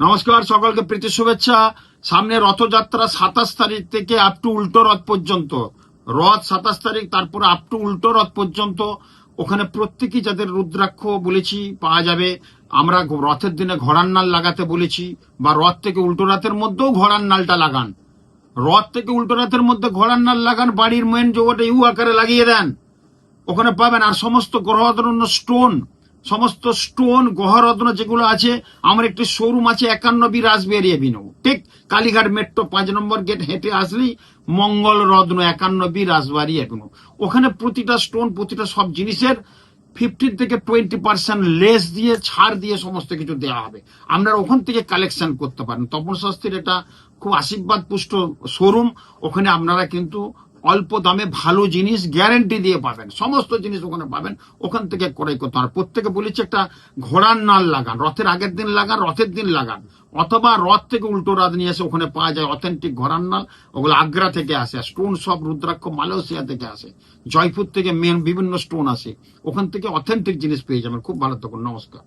নমস্কার, সকলকে প্রীতি শুভেচ্ছা। সামনে রথযাত্রা সাতাশ তারিখ থেকে আপ টু উল্টো রথ পর্যন্ত। রথ সাতাশ তারিখ, তারপরে আপ টু উল্টো রথ পর্যন্ত। ওখানে প্রত্যেকেই যাদের রুদ্রাক্ষ বলেছি পাওয়া যাবে। আমরা রথের দিনে ঘোড়ার নাল লাগাতে বলেছি বা রথ থেকে উল্টো রথের মধ্যেও ঘোড়ার নালটা লাগান। রথ থেকে উল্টো রথের মধ্যে ঘোড়ার নাল লাগান, বাড়ির মেন জগতে ইউ আকারে লাগিয়ে দেন। ওখানে পাবেন আর সমস্ত গ্রহরত্ন স্টোন সমস্ত স্টোন গহরত্ন যেগুলো আছে, আমার একটি শোরুম আছে, একান্ন বি রাসবেরি এভিনিউ ঠিক কালীঘাট মেট্রো পাঁচ নম্বর গেট হেঁটে আসলেই মঙ্গল রত্ন একান্ন বি রাসবাড়ি এভিনিউ ওখানে প্রতিটা স্টোন প্রতিটা সব জিনিসের ফিফটিন থেকে টোয়েন্টি পার্সেন্ট লেস দিয়ে, ছাড় দিয়ে সমস্ত কিছু দেওয়া হবে। আপনারা ওখান থেকে কালেকশন করতে পারেন। তপন শাস্ত্রীর এটা খুব আশীর্বাদ পুষ্ট শোরুম ওখানে আপনারা কিন্তু অল্প দামে ভালো জিনিস গ্যারেন্টি দিয়ে পাবেন। সমস্ত জিনিস ওখানে পাবেন। ওখান থেকে ক্রয় করতে হবে। প্রত্যেকে বলেছে একটা ঘোড়ার নাল লাগান। রথের আগের দিন লাগান, রথের দিন লাগান। অথবা রথ থেকে উল্টো রাত নিয়ে এসে ওখানে পাওয়া যায় অথেন্টিক ঘোড়ার নাল। ওগুলো আগ্রা থেকে আসে। স্টোন সব রুদ্রাক্ষ মালয়েশিয়া থেকে আসে। জয়পুর থেকে মেন বিভিন্ন স্টোন আসে। ওখান থেকে অথেন্টিক জিনিস পেয়ে যাবেন। খুব ভালো থাকুন। নমস্কার।